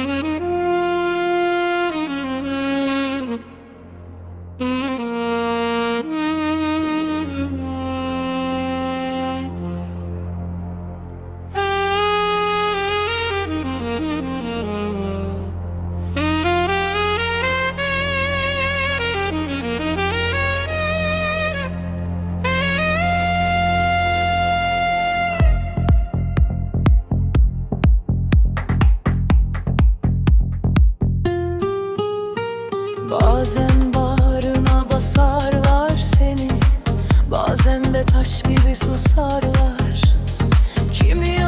Mm-hmm. Bazen bağrına basarlar seni Bazen de taş gibi susarlar. Kimi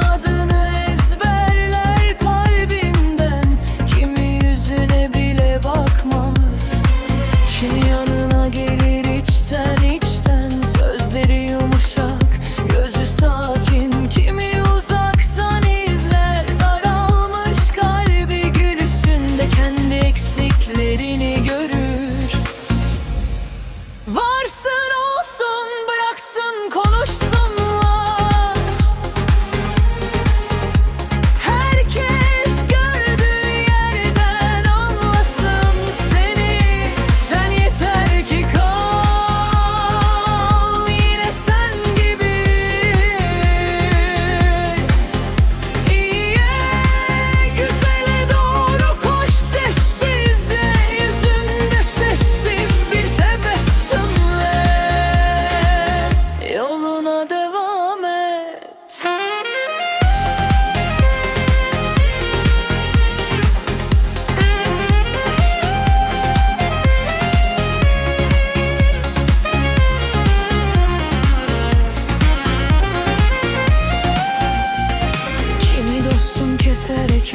görür.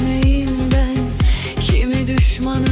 miyim Kimi düşmanım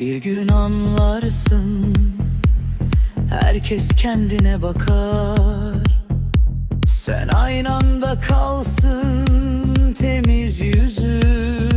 Bir gün anlarsın. Herkes kendine bakar. Sen aynanda kalsın Temiz yüzün.